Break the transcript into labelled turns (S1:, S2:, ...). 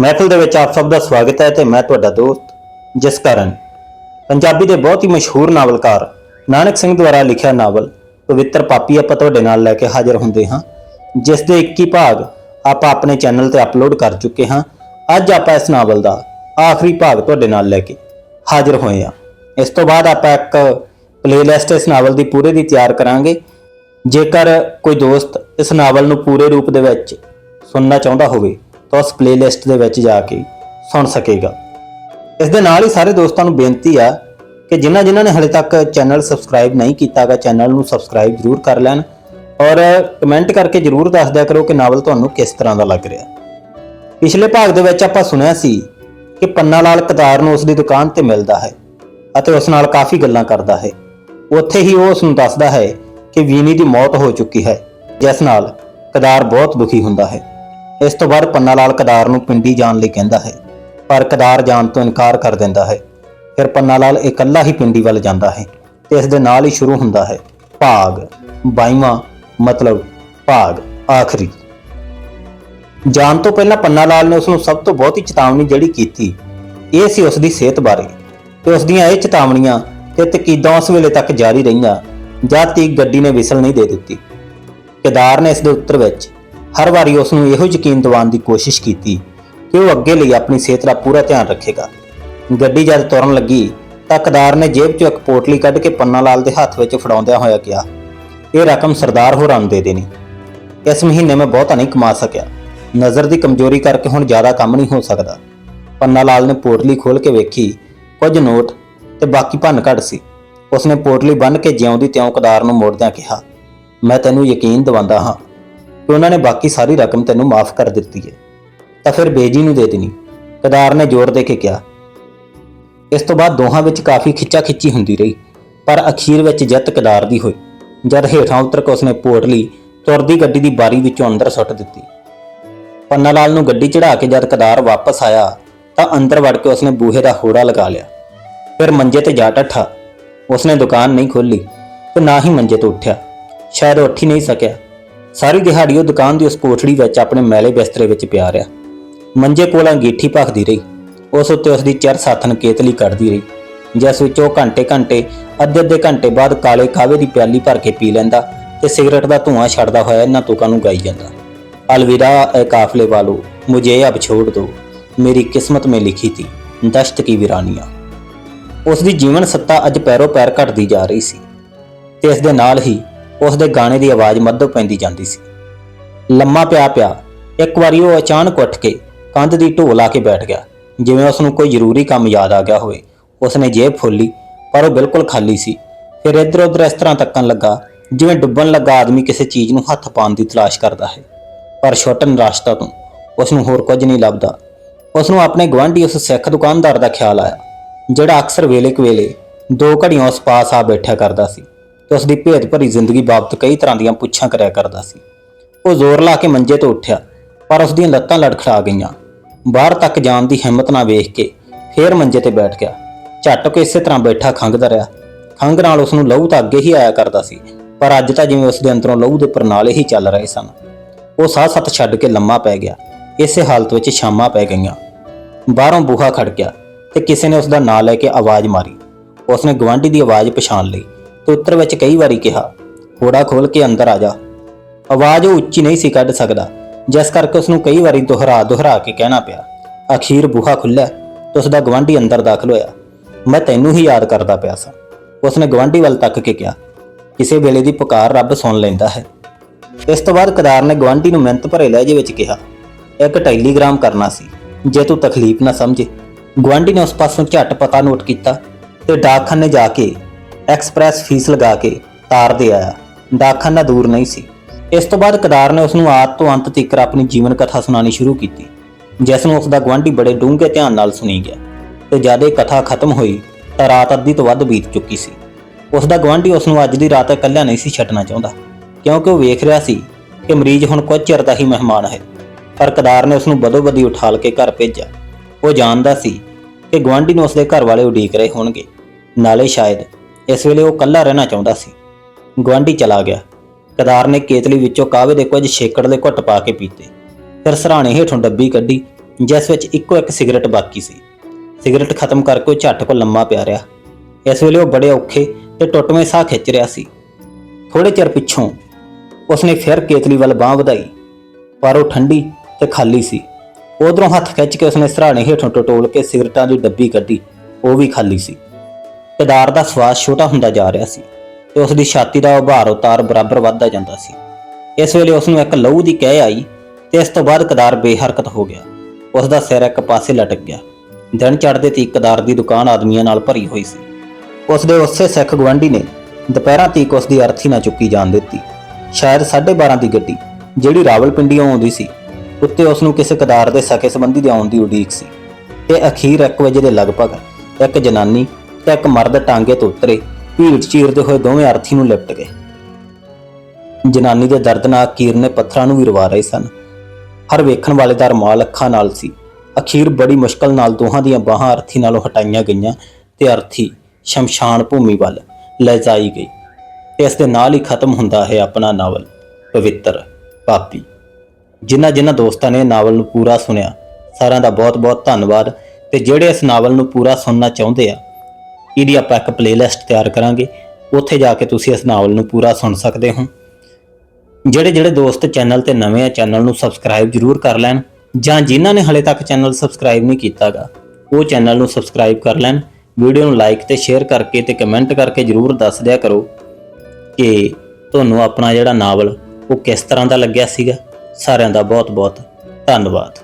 S1: ਮਹਿਫਿਲ ਦੇ ਵਿੱਚ ਆਪ ਸਭ ਦਾ ਸਵਾਗਤ ਹੈ ਤੇ ਮੈਂ ਤੁਹਾਡਾ ਦੋਸਤ ਜਿਸ ਜਸਕਰਨ। ਪੰਜਾਬੀ ਦੇ ਬਹੁਤ ਹੀ ਮਸ਼ਹੂਰ ਨਾਵਲਕਾਰ ਨਾਨਕ ਸਿੰਘ ਦੁਆਰਾ ਲਿਖਿਆ ਨਾਵਲ ਪਵਿੱਤਰ ਪਾਪੀ ਆਪਾਂ ਤੁਹਾਡੇ ਨਾਲ ਲੈ ਕੇ ਹਾਜ਼ਰ ਹੁੰਦੇ ਹਾਂ, ਜਿਸ ਦੇ 21 ਭਾਗ ਆਪਾਂ ਆਪਣੇ ਚੈਨਲ ਤੇ ਅਪਲੋਡ ਕਰ ਚੁੱਕੇ ਹਾਂ। ਅੱਜ ਆਪਾਂ ਇਸ ਨਾਵਲ ਦਾ ਆਖਰੀ ਭਾਗ ਤੁਹਾਡੇ ਨਾਲ ਲੈ ਕੇ ਹਾਜ਼ਰ ਹੋਏ ਹਾਂ। ਇਸ ਤੋਂ ਬਾਅਦ ਆਪਾਂ ਇੱਕ ਪਲੇਲਿਸਟ ਇਸ ਨਾਵਲ ਦੀ ਪੂਰੇ ਦੀ ਤਿਆਰ ਕਰਾਂਗੇ। ਜੇਕਰ ਕੋਈ ਦੋਸਤ ਇਸ ਨਾਵਲ ਨੂੰ ਪੂਰੇ ਰੂਪ ਦੇ ਵਿੱਚ ਸੁਣਨਾ ਚਾਹੁੰਦਾ ਹੋਵੇ ਤਾਂ ਉਸ ਪਲੇਲਿਸਟ ਦੇ ਵਿੱਚ ਜਾ ਕੇ ਸੁਣ ਸਕੇਗਾ। ਇਸ ਦੇ ਨਾਲ ਹੀ ਸਾਰੇ ਦੋਸਤਾਂ ਨੂੰ ਬੇਨਤੀ ਆ ਕਿ ਜਿਨ੍ਹਾਂ ਜਿਨ੍ਹਾਂ ਨੇ ਹਲੇ ਤੱਕ ਚੈਨਲ ਸਬਸਕ੍ਰਾਈਬ ਨਹੀਂ ਕੀਤਾਗਾ ਚੈਨਲ ਨੂੰ ਸਬਸਕ੍ਰਾਈਬ ਜ਼ਰੂਰ ਕਰ ਲੈਣ ਔਰ ਕਮੈਂਟ ਕਰਕੇ ਜ਼ਰੂਰ ਦੱਸ ਦਿਆ ਕਰੋ ਕਿ ਨਾਵਲ ਤੁਹਾਨੂੰ ਕਿਸ ਤਰ੍ਹਾਂ ਦਾ ਲੱਗ ਰਿਹਾ। ਪਿਛਲੇ ਭਾਗ ਦੇ ਵਿੱਚ ਆਪਾਂ ਸੁਣਿਆ ਸੀ ਕਿ ਪੰਨਾ ਲਾਲ ਕਤਾਰ ਨੂੰ ਉਸ ਦੀ ਦੁਕਾਨ ਤੇ ਮਿਲਦਾ ਹੈ ਅਤੇ ਉਸ ਨਾਲ ਕਾਫੀ ਗੱਲਾਂ ਕਰਦਾ ਹੈ। ਉੱਥੇ ਹੀ ਉਹ ਉਸ ਨੂੰ ਦੱਸਦਾ ਹੈ ਕਿ ਵੀਨੀ ਦੀ ਮੌਤ ਹੋ ਚੁੱਕੀ ਹੈ, ਜਿਸ ਨਾਲ ਕਦਾਰ ਬਹੁਤ ਦੁਖੀ ਹੁੰਦਾ ਹੈ। ਇਸ ਤੋਂ ਬਾਅਦ ਪੰਨਾ ਲਾਲ ਕਦਾਰ ਨੂੰ ਪਿੰਡੀ ਜਾਣ ਲਈ ਕਹਿੰਦਾ ਹੈ, ਪਰ ਕਦਾਰ ਜਾਣ ਤੋਂ ਇਨਕਾਰ ਕਰ ਦਿੰਦਾ ਹੈ। ਫਿਰ ਪੰਨਾ ਲਾਲ ਇਕੱਲਾ ਹੀ ਪਿੰਡੀ ਵੱਲ ਜਾਂਦਾ ਹੈ ਤੇ ਇਸ ਦੇ ਨਾਲ ਹੀ ਸ਼ੁਰੂ ਹੁੰਦਾ ਹੈ, ਭਾਗ। 22ਵਾਂ ਮਤਲਬ ਭਾਗ, ਆਖਰੀ। ਜਾਣ ਤੋਂ ਪਹਿਲਾਂ ਪੰਨਾ ਲਾਲ ਨੇ ਉਸ ਨੂੰ ਸਭ ਤੋਂ ਬਹੁਤੀ ਚੇਤਾਵਨੀ ਜਿਹੜੀ ਕੀਤੀ, ਇਹ ਸੀ ਉਸ ਦੀ ਸਿਹਤ ਬਾਰੇ। ਤੇ ਉਸ ਦੀਆਂ ਇਹ ਚੇਤਾਵਨੀਆਂ ਤੇ ਤਕੀਦਾਂ ਉਸ ਵੇਲੇ ਤੱਕ ਜਾਰੀ ਰਹੀਆਂ, ਜਦ ਤੱਕ ਗੱਡੀ ਨੇ ਵਿਸਲ ਨਹੀਂ ਦੇ ਦਿੱਤੀ। ਕੇਦਾਰ ਨੇ ਇਸ ਦੇ ਉੱਤਰ ਵਿੱਚ ਹਰ ਵਾਰੀ ਉਸ ਨੂੰ ਇਹੋ ਯਕੀਨ ਦਿਵਾਉਣ ਦੀ ਕੋਸ਼ਿਸ਼ ਕੀਤੀ ਕਿ ਉਹ ਅੱਗੇ ਲਈ ਆਪਣੀ ਸਿਹਤ ਦਾ ਪੂਰਾ ਧਿਆਨ ਰੱਖੇਗਾ। ਗੱਡੀ ਜਦ ਤੁਰਨ ਲੱਗੀ ਤਾਂ ਕੇਦਾਰ ਨੇ ਜੇਬ 'ਚੋਂ ਇੱਕ ਪੋਟਲੀ ਕੱਢ ਕੇ ਪੰਨਾ ਲਾਲ ਦੇ ਹੱਥ ਵਿੱਚ ਫੜਾਉਂਦਿਆਂ ਹੋਇਆ ਕਿਹਾ, ਇਹ ਰਕਮ ਸਰਦਾਰ ਹੋਰਾਂ ਨੂੰ ਦੇ ਦੇਣੀ। ਇਸ ਮਹੀਨੇ ਮੈਂ ਬਹੁਤਾ ਨਹੀਂ ਕਮਾ ਸਕਿਆ। ਨਜ਼ਰ ਦੀ ਕਮਜ਼ੋਰੀ ਕਰਕੇ ਹੁਣ ਜ਼ਿਆਦਾ ਕੰਮ ਨਹੀਂ ਹੋ ਸਕਦਾ। ਪੰਨਾ ਲਾਲ ਨੇ ਪੋਟਲੀ ਖੋਲ ਕੇ ਵੇਖੀ, ਕੁਝ ਨੋਟ ਤੇ ਬਾਕੀ ਭੰਨ ਘੜ ਸੀ। ਉਸਨੇ ਪੋਟਲੀ ਬੰਨ ਕੇ ਜਿਉਂਦੀ ਤਿਉਂ ਕਦਾਰ ਨੂੰ ਮੋੜਦਿਆਂ ਕਿਹਾ, ਮੈਂ ਤੈਨੂੰ ਯਕੀਨ ਦਿਵਾਉਂਦਾ ਹਾਂ ਕਿ ਉਹਨਾਂ ਨੇ ਬਾਕੀ ਸਾਰੀ ਰਕਮ ਤੈਨੂੰ ਮਾਫ ਕਰ ਦਿੱਤੀ ਹੈ। ਤਾਂ ਫਿਰ ਬੇਜੀ ਨੂੰ ਦੇ ਦੇਣੀ। ਕਦਾਰ ਨੇ ਜ਼ੋਰ ਦੇ ਕੇ ਕਿਹਾ। ਇਸ ਤੋਂ ਬਾਅਦ ਦੋਹਾਂ ਵਿੱਚ ਕਾਫੀ ਖਿੱਚਾ ਖਿੱਚੀ ਹੁੰਦੀ ਰਹੀ, ਪਰ ਅਖੀਰ ਵਿੱਚ ਜਿੱਤ ਕਦਾਰ ਦੀ ਹੋਈ, ਜਦ ਹੇਠਾਂ ਉਤਰ ਕੇ ਉਸਨੇ ਪੋਟਲੀ ਤੁਰਦੀ ਗੱਡੀ ਦੀ ਬਾਰੀ ਵਿੱਚੋਂ ਅੰਦਰ ਸੁੱਟ ਦਿੱਤੀ। ਪੰਨਾ ਲਾਲ ਨੂੰ ਗੱਡੀ ਚੜਾ ਕੇ ਜਦ ਕਦਾਰ ਵਾਪਸ ਆਇਆ, ਤਾਂ ਅੰਦਰ ਵੜ ਕੇ ਉਸਨੇ ਬੂਹੇ ਦਾ ਹੋੜਾ ਲਗਾ ਲਿਆ। ਫਿਰ ਮੰਜੇ ਤੇ ਜਾ ਟੱਠਾ। ਉਸਨੇ ਦੁਕਾਨ ਨਹੀਂ ਖੋਲੀ ਤੇ ਨਾ ਹੀ ਮੰਜੇ ਤੋਂ ਉੱਠਿਆ। ਸ਼ਾਇਦ ਉਹ ਉੱਠ ਹੀ ਨਹੀਂ ਸਕਿਆ। ਸਾਰੀ ਦਿਹਾੜੀ ਉਹ ਦੁਕਾਨ ਦੀ ਉਸ ਕੋਠੜੀ ਵਿੱਚ ਆਪਣੇ ਮੈਲੇ ਬਿਸਤਰੇ ਵਿੱਚ ਪਿਆ ਰਿਹਾ। ਮੰਜੇ ਕੋਲ ਅੰਗੀਠੀ ਭਖਦੀ ਰਹੀ। ਉਸ ਉੱਤੇ ਉਸ ਦੀ ਚਰ ਸਾਥਨ ਕੇਤਲੀ ਕੱਢਦੀ ਰਹੀ। ਜਿਸ ਵਿੱਚ ਉਹ ਘੰਟੇ-ਘੰਟੇ ਅੱਧੇ-ਅੱਧੇ ਘੰਟੇ ਬਾਅਦ ਕਾਲੇ ਕਾਵੇ ਦੀ ਪਿਆਲੀ ਭਰ ਕੇ ਪੀ ਲੈਂਦਾ ਤੇ ਸਿਗਰਟ ਦਾ ਧੂਆਂ ਛੱਡਦਾ ਹੋਇਆ ਇਹਨਾਂ ਤੁਕਾਂ ਨੂੰ ਗਾਈ ਜਾਂਦਾ। ਅਲਵਿਦਾ, ਇਹ ਕਾਫਲੇ ਵਾਲੋ, ਮੁਝੇ ਅਬ ਛੋੜ ਦੋ। ਮੇਰੀ ਕਿਸਮਤ ਮੇ ਲਿਖੀ ਥੀ ਦਸ਼ਤ ਕੀ ਵਿਰਾਨੀਆਂ। ਉਸ ਦੀ ਜੀਵਨ ਸੱਤਾ ਅੱਜ ਪੈਰੋ ਪੈਰ ਘਟਦੀ ਜਾ ਰਹੀ ਸੀ। ਤੇ ਇਸ ਦੇ ਨਾਲ ਹੀ ਉਸ ਦੇ ਗਾਣੇ ਦੀ ਆਵਾਜ਼ ਮੱਧੋ ਪੈਂਦੀ ਜਾਂਦੀ ਸੀ। ਲੰਮਾ ਪਿਆ ਪਿਆ, ਇੱਕ ਵਾਰੀ ਉਹ ਅਚਾਨਕ ਉੱਠ ਕੇ ਕੰਧ ਦੀ ਢੋ ਲਾ ਕੇ ਬੈਠ ਗਿਆ, ਜਿਵੇਂ ਉਸ ਨੂੰ ਕੋਈ ਜ਼ਰੂਰੀ ਕੰਮ ਯਾਦ ਆ ਗਿਆ ਹੋਵੇ। ਉਸ ਨੇ ਜੇਬ ਖੋਲੀ ਪਰ ਉਹ ਬਿਲਕੁਲ ਖਾਲੀ ਸੀ। ਫਿਰ ਇੱਧਰ ਉੱਧਰ ਇਸ ਤਰ੍ਹਾਂ ਤੱਕਣ ਲੱਗਾ, ਜਿਵੇਂ ਡੁੱਬਣ ਲੱਗਾ ਆਦਮੀ ਕਿਸੇ ਚੀਜ਼ ਨੂੰ ਹੱਥ ਪਾਉਣ ਦੀ ਤਲਾਸ਼ ਕਰਦਾ ਹੈ। ਪਰ ਛੋਟਨ ਰਾਸਤਾ ਤੋਂ ਉਸ ਨੂੰ ਹੋਰ ਕੁਝ ਨਹੀਂ ਲੱਭਦਾ। ਉਸ ਨੂੰ ਆਪਣੇ ਗਵਾਂਢੀ ਉਸ ਸਿੱਖ ਦੁਕਾਨਦਾਰ ਦਾ ਖਿਆਲ ਆਇਆ, ਜਿਹੜਾ ਅਕਸਰ ਵੇਲੇ ਕੁ ਵੇਲੇ ਦੋ ਘੜੀਆਂ ਉਸ ਪਾਸ ਆ ਬੈਠਿਆ ਕਰਦਾ ਸੀ। ਤੇ ਉਸ ਦੀ ਭੇਦ ਭਰੀ ਜ਼ਿੰਦਗੀ ਬਾਬਤ ਕਈ ਤਰ੍ਹਾਂ ਦੀਆਂ ਪੁੱਛਾਂ ਕਰਿਆ ਕਰਦਾ ਸੀ। ਉਹ ਜ਼ੋਰ ਲਾ ਕੇ ਮੰਜੇ ਤੋਂ ਉੱਠਿਆ, ਪਰ ਉਸ ਦੀਆਂ ਲੱਤਾਂ ਲੜਖੜਾ ਗਈਆਂ। ਬਾਹਰ ਤੱਕ ਜਾਣ ਦੀ ਹਿੰਮਤ ਨਾ ਵੇਖ ਕੇ ਫੇਰ ਮੰਜੇ ਤੇ ਬੈਠ ਗਿਆ। ਝੱਟ ਕੇ ਇਸੇ ਤਰ੍ਹਾਂ ਬੈਠਾ ਖੰਘਦਾ ਰਿਹਾ। ਖੰਘ ਨਾਲ ਉਸ ਨੂੰ ਲਹੂ ਤਾਂ ਅੱਗੇ ਹੀ ਆਇਆ ਕਰਦਾ ਸੀ, ਪਰ ਅੱਜ ਤਾਂ ਜਿਵੇਂ ਉਸ ਦੇ ਅੰਦਰੋਂ ਲਹੂ ਦੇ ਪਰਨਾਲੇ ਹੀ ਚੱਲ ਰਹੇ ਸਨ। ਉਹ ਸਾਹ ਸੱਤ ਛੱਡ ਕੇ ਲੰਮਾ ਪੈ ਗਿਆ। ਇਸੇ ਹਾਲਤ ਵਿੱਚ ਸ਼ਾਮਾਂ ਪੈ ਗਈਆਂ। ਬਾਹਰੋਂ ਬੂਹਾ ਖੜ ਗਿਆ ਤੇ ਕਿਸੇ ਨੇ ਉਸ ਦਾ ਨਾਂ ਲੈ ਕੇ ਆਵਾਜ਼ ਮਾਰੀ। ਉਸਨੇ ਗਵਾਂਢੀ ਦੀ ਆਵਾਜ਼ ਪਛਾਣ ਲਈ। ਤੇ ਵਿੱਚ ਕਈ ਵਾਰੀ ਕਿਹਾ ਹੋੜਾ ਖੋਲ ਕੇ ਅੰਦਰ ਆ ਜਾ। ਆਵਾਜ਼ ਉਹ ਉੱਚੀ ਨਹੀਂ ਸੀ ਕੱਢ ਸਕਦਾ, ਜਿਸ ਕਰਕੇ ਉਸ ਨੂੰ ਕਈ ਵਾਰੀ ਦੁਹਰਾ ਦੁਹਰਾ ਕੇ ਕਹਿਣਾ ਪਿਆ। ਅਖੀਰ ਬੂਹਾ ਖੁੱਲ੍ਹਾ, ਤੇ ਉਸ ਦਾ ਗਵਾਂਢੀ ਅੰਦਰ ਦਾਖਲ ਹੋਇਆ। ਮੈਂ ਤੈਨੂੰ ਹੀ ਯਾਦ ਕਰਦਾ ਪਿਆ ਸਾਂ। ਉਸਨੇ ਗਵਾਂਢੀ ਵੱਲ ਤੱਕ ਕੇ ਕਿਹਾ, ਕਿਸੇ ਵੇਲੇ ਦੀ ਪੁਕਾਰ ਰੱਬ ਸੁਣ ਲੈਂਦਾ ਹੈ। ਇਸ ਤੋਂ ਬਾਅਦ ਕਦਾਰ ਨੇ ਗਵਾਂਢੀ ਨੂੰ ਮਿਹਨਤ ਭਰੇ ਲਹਿਜੇ ਵਿੱਚ ਕਿਹਾ, ਇੱਕ ਟੈਲੀਗ੍ਰਾਮ ਕਰਨਾ ਸੀ, ਜੇ ਤੂੰ ਤਕਲੀਫ ਨਾ ਸਮਝੇ। ਗਵਾਂਢੀ ਨੇ ਉਸ ਪਾਸੋਂ ਝੱਟ ਪਤਾ ਨੋਟ ਕੀਤਾ ਤੇ ਡਾਕਖਾਨੇ ਜਾ ਕੇ ਐਕਸਪ੍ਰੈਸ ਫੀਸ ਲਗਾ ਕੇ ਤਾਰ ਦੇ ਆਇਆ। ਡਾਕਖਾਨਾ ਦੂਰ ਨਹੀਂ ਸੀ। ਇਸ ਤੋਂ ਬਾਅਦ ਕਦਾਰ ਨੇ ਉਸ ਨੂੰ ਆਦ ਤੋਂ ਅੰਤ ਤੱਕ ਆਪਣੀ ਜੀਵਨ ਕਥਾ ਸੁਣਾਉਣੀ ਸ਼ੁਰੂ ਕੀਤੀ, ਜਿਸ ਨੂੰ ਉਸ ਦਾ ਗਵਾਂਢੀ ਬੜੇ ਡੂੰਘੇ ਧਿਆਨ ਨਾਲ ਸੁਣੀ ਗਿਆ ਤੇ ਜਦ ਇਹ ਕਥਾ ਖਤਮ ਹੋਈ ਤਾਂ ਰਾਤ ਅੱਧੀ ਤੋਂ ਵੱਧ ਬੀਤ ਚੁੱਕੀ ਸੀ। ਉਸ ਦਾ ਗਵਾਂਢੀ ਉਸ ਨੂੰ ਅੱਜ ਦੀ ਰਾਤ ਇਕੱਲਾ ਨਹੀਂ ਸੀ ਛੱਡਣਾ ਚਾਹੁੰਦਾ, ਕਿਉਂਕਿ ਉਹ ਵੇਖ ਰਿਹਾ ਸੀ ਕਿ ਮਰੀਜ਼ ਹੁਣ ਕੁਝ ਚਿਰ ਦਾ ਹੀ ਮਹਿਮਾਨ ਹੈ। ਪਰ ਕਦਾਰ ਨੇ ਉਸ ਨੂੰ ਬਦੋ-ਬਦੀ ਉਠਾਲ ਕੇ ਘਰ ਭੇਜਿਆ। ਉਹ ਜਾਣਦਾ ਸੀ ਕਿ ਗਵਾਂਢੀ ਨੂੰ ਉਸਦੇ ਘਰ ਵਾਲੇ ਉਡੀਕ ਰਹੇ ਹੋਣਗੇ, ਨਾਲੇ ਸ਼ਾਇਦ ਇਸ ਵੇਲੇ ਉਹ ਇਕੱਲਾ ਰਹਿਣਾ ਚਾਹੁੰਦਾ ਸੀ। ਗਵਾਂਢੀ ਚਲਾ ਗਿਆ। ਕਦਾਰ ਨੇ ਕੇਤਲੀ ਵਿੱਚੋਂ ਕਾਵੇ ਦੇ ਕੁਝ ਛੇਕੜ ਦੇ ਘੁੱਟ ਪਾ ਕੇ ਪੀਤੇ। ਫਿਰ ਸਰਾਣੇ ਹੇਠੋਂ ਡੱਬੀ ਕੱਢੀ, ਜਿਸ ਵਿੱਚ ਇੱਕੋ ਇੱਕ ਸਿਗਰਟ ਬਾਕੀ ਸੀ। ਸਿਗਰਟ ਖਤਮ ਕਰਕੇ ਉਹ ਝੱਟ ਕੋ ਲੰਮਾ ਪਿਆ ਰਿਹਾ। ਇਸ ਵੇਲੇ ਉਹ ਬੜੇ ਔਖੇ ਤੇ ਟੁੱਟਵੇਂ ਸਾਹ ਖਿੱਚ ਰਿਹਾ ਸੀ। ਥੋੜੇ ਚਿਰ ਪਿੱਛੋਂ ਉਸਨੇ ਫਿਰ ਕੇਤਲੀ ਵੱਲ ਬਾਹ ਵਧਾਈ, ਪਰ ਉਹ ਠੰਡੀ ਤੇ ਖਾਲੀ ਸੀ। ਉਧਰੋਂ ਹੱਥ ਖਿੱਚ ਕੇ ਉਸਨੇ ਸਰਾਣੇ ਹੇਠੋਂ ਟਟੋਲ ਕੇ ਸਿਗਰਟਾਂ ਦੀ ਡੱਬੀ ਕੱਢੀ, ਉਹ ਵੀ ਖਾਲੀ ਸੀ। ਕਦਾਰ ਦਾ ਸਵਾਦ ਛੋਟਾ ਹੁੰਦਾ ਜਾ ਰਿਹਾ ਸੀ ਤੇ ਉਸ ਦੀ ਛਾਤੀ ਦਾ ਉਭਾਰ ਉਤਾਰ ਬਰਾਬਰ ਵੱਧਦਾ ਜਾਂਦਾ ਸੀ। ਇਸ ਵੇਲੇ ਉਸ ਨੂੰ ਇੱਕ ਲਹੂ ਦੀ ਕਹਿ ਆਈ ਤੇ ਇਸ ਤੋਂ ਬਾਅਦ ਕਦਾਰ ਬੇਹਰਕਤ ਹੋ ਗਿਆ। ਉਸ ਦਾ ਸਿਰ ਇੱਕ ਪਾਸੇ ਲਟਕ ਗਿਆ। ਦਿਨ ਚੜ੍ਹਦੇ ਤੀਕ ਕਦਾਰ ਦੀ ਦੁਕਾਨ ਆਦਮੀਆਂ ਨਾਲ ਭਰੀ ਹੋਈ ਸੀ। ਉਸ ਦੇ ਉਸੇ ਸਿੱਖ ਗਵੰਡੀ ਨੇ ਦੁਪਹਿਰਾਂ ਤੀਕ ਉਸ ਦੀ ਅਰਥੀ ਨਾ ਚੁੱਕੀ ਜਾਣ ਦਿੱਤੀ। ਸ਼ਾਇਦ 12:30 ਦੀ ਗੱਡੀ, ਜਿਹੜੀ ਰਾਵਲਪਿੰਡੀੋਂ ਆਉਂਦੀ ਸੀ, ਉੱਤੇ ਉਸ ਨੂੰ ਕਿਸੇ ਕਦਾਰ ਦੇ ਸਕੇ ਸੰਬੰਧੀ ਦੇ ਆਉਣ ਦੀ ਉਡੀਕ ਸੀ। ਤੇ ਅਖੀਰ 1 ਵਜੇ ਦੇ ਲਗਭਗ ਇੱਕ ਜਨਾਨੀ ਤਾਂ ਇੱਕ ਮਰਦ ਟਾਂਗੇ ਤੋਂ ਉਤਰੇ, ਭੀੜ ਚੀਰਦੇ ਹੋਏ ਦੋਵੇਂ ਅਰਥੀ ਨੂੰ ਲਿਪਟ ਗਏ। ਜਨਾਨੀ ਦੇ ਦਰਦਨਾਕ ਕੀਰਨੇ ਪੱਥਰਾਂ ਨੂੰ ਵੀ ਰਵਾ ਰਹੇ ਸਨ। ਹਰ ਵੇਖਣ ਵਾਲੇ ਦਾ ਰਮਾਲ ਅੱਖਾਂ ਨਾਲ ਸੀ। ਅਖੀਰ ਬੜੀ ਮੁਸ਼ਕਲ ਨਾਲ ਦੋਹਾਂ ਦੀਆਂ ਬਾਹਾਂ ਅਰਥੀ ਨਾਲੋਂ ਹਟਾਈਆਂ ਗਈਆਂ ਤੇ ਅਰਥੀ ਸ਼ਮਸ਼ਾਨ ਭੂਮੀ ਵੱਲ ਲੈ ਜਾਈ ਗਈ। ਤੇ ਇਸ ਦੇ ਨਾਲ ਹੀ ਖਤਮ ਹੁੰਦਾ ਹੈ ਆਪਣਾ ਨਾਵਲ, ਪਵਿੱਤਰ, ਪਾਪੀ। ਜਿਨ੍ਹਾਂ ਜਿਨ੍ਹਾਂ ਦੋਸਤਾਂ ਨੇ ਨਾਵਲ ਨੂੰ ਪੂਰਾ ਸੁਣਿਆ, ਸਾਰਿਆਂ ਦਾ ਬਹੁਤ-ਬਹੁਤ ਧੰਨਵਾਦ ਤੇ ਜਿਹੜੇ ਇਸ ਨਾਵਲ ਨੂੰ ਪੂਰਾ ਸੁਣਨਾ ਚਾਹੁੰਦੇ ਆ ਇਹਦੀ ਆਪਾਂ ਇੱਕ ਪਲੇਲਿਸਟ ਤਿਆਰ ਕਰਾਂਗੇ। ਉੱਥੇ ਜਾ ਕੇ ਤੁਸੀਂ ਇਸ ਨਾਵਲ ਨੂੰ ਪੂਰਾ ਸੁਣ ਸਕਦੇ ਹੋ। ਜਿਹੜੇ ਜਿਹੜੇ ਦੋਸਤ ਚੈਨਲ ਤੇ ਨਵੇਂ ਆ ਚੈਨਲ ਨੂੰ ਸਬਸਕ੍ਰਾਈਬ ਜਰੂਰ ਕਰ ਲੈਣ। ਜਾਂ ਜਿਨ੍ਹਾਂ ਨੇ ਹਲੇ ਤੱਕ ਚੈਨਲ ਸਬਸਕ੍ਰਾਈਬ ਨਹੀਂ ਕੀਤਾਗਾ, ਉਹ ਚੈਨਲ ਨੂੰ ਸਬਸਕ੍ਰਾਈਬ ਕਰ ਲੈਣ। ਵੀਡੀਓ ਨੂੰ ਲਾਈਕ ਤੇ ਸ਼ੇਅਰ ਕਰਕੇ ਤੇ ਕਮੈਂਟ ਕਰਕੇ ਜਰੂਰ ਦੱਸ ਦਿਆ ਕਰੋ ਕਿ ਤੁਹਾਨੂੰ ਆਪਣਾ ਜਿਹੜਾ ਨਾਵਲ ਉਹ ਕਿਸ ਤਰ੍ਹਾਂ ਦਾ ਲੱਗਿਆ ਸੀਗਾ। ਸਾਰਿਆਂ ਦਾ ਬਹੁਤ ਬਹੁਤ ਧੰਨਵਾਦ।